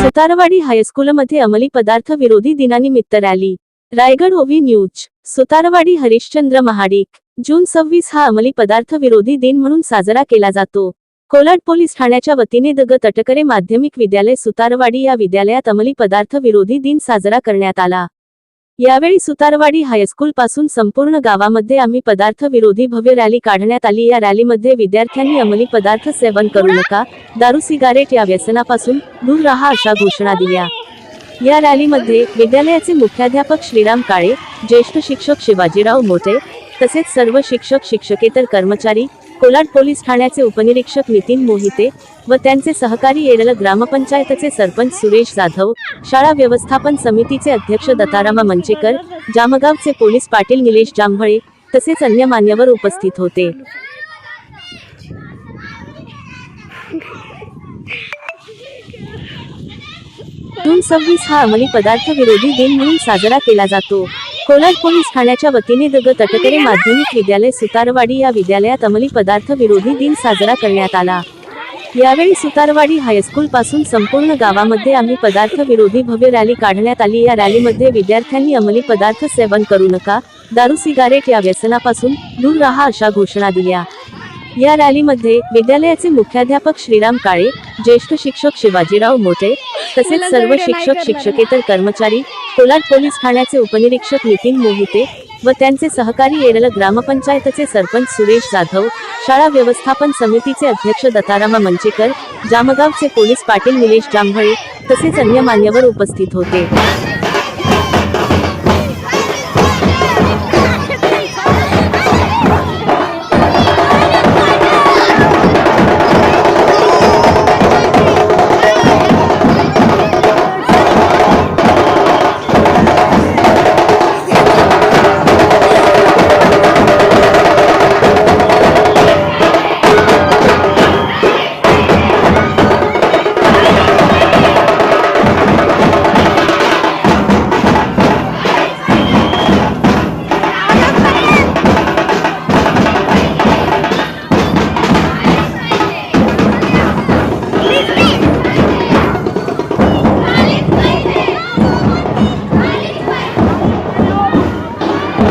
सुतारवाडी हायस्कूलमध्ये अंमली पदार्थ विरोधी दिनानिमित्त रॅली. रायगड ओवी न्यूज. सुतारवाडी हरिश्चंद्र महाडिक. जून सव्वीस हा अंमली पदार्थ विरोधी दिन म्हणून साजरा केला जातो. कोलाड पोलीस ठाण्याच्या वतीने दग तटकरे माध्यमिक विद्यालय सुतारवाडी या विद्यालयात अंमली पदार्थ विरोधी दिन साजरा करण्यात आला. यावेळी सुतारवाडी हायस्कूल पासून संपूर्ण गावामध्ये आम्ही पदार्थ विरोधी भव्य रॅली काढण्यात आली. या रॅलीमध्ये विद्यार्थ्यांनी अंमली पदार्थ सेवन करू नका दारू सिगारेट या व्यसनापासून दूर राहा अशा घोषणा दिल्या. या रॅलीमध्ये विद्यालयाचे मुख्याध्यापक श्रीराम काळे ज्येष्ठ शिक्षक शिवाजीराव मोठे तसेच सर्व शिक्षक शिक्षकेतर कर्मचारी कोलाड पोलीस ठाण्याचे उपनिरीक्षक नितीन मोहिते व त्यांचे सहकारी येडल ग्रामपंचायतचे सरपंच सुरेश जाधव शाळा व्यवस्थापन समितीचे अध्यक्ष दत्तारामा मंचेकर जामगावचे पोलीस पाटील निलेश जांभळे तसेच अन्य मान्यवर उपस्थित होते. जून सव्वीस हा अंमली पदार्थ विरोधी दिन म्हणून साजरा केला जातो. कोलाड पोलीस ठाण्याच्या वतीने दग तटकरे माध्यमिक विद्यालय सुतारवाडी या विद्यालयात अंमली पदार्थ विरोधी दिन साजरा करण्यात आला. यावेळी सुतारवाडी हायस्कूल पासून संपूर्ण गावामध्ये आम्ही पदार्थ विरोधी भव्य रॅली काढण्यात आली. या रॅलीमध्ये विद्यार्थ्यांनी अंमली पदार्थ सेवन करू नका दारू सिगारेट या व्यसनापासून दूर राहा अशा घोषणा दिल्या. या रॅलीमध्ये विद्यालयाचे मुख्याध्यापक श्रीराम काळे ज्येष्ठ शिक्षक शिवाजीराव मोठे तसेच सर्व शिक्षक शिक्षकेतर कर्मचारी कोलाड पोलीस ठाण्याचे उपनिरीक्षक नितीन मोहिते व त्यांचे सहकारी येडल ग्रामपंचायतचे सरपंच सुरेश जाधव शाळा व्यवस्थापन समितीचे अध्यक्ष दत्तारामा मंचेकर जामगावचे पोलीस पाटील निलेश जांभळे तसेच अन्य मान्यवर उपस्थित होते.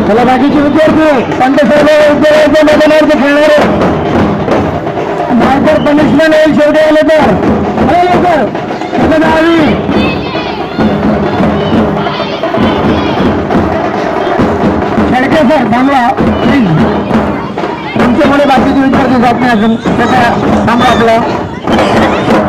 चला बाकीचे विद्यार्थी संत सर्व विद्यालयाच्या मैदानावरती खेळणारे. नाहीतर पनिशमेंट होईल शेवटी आले तर. हो लवकर. सगळं दहावी शेडके सर थांबला. प्लीज तुमच्यामुळे बाकीचे विद्यार्थी जात नाही अजून. त्याचा थांबला आपलं.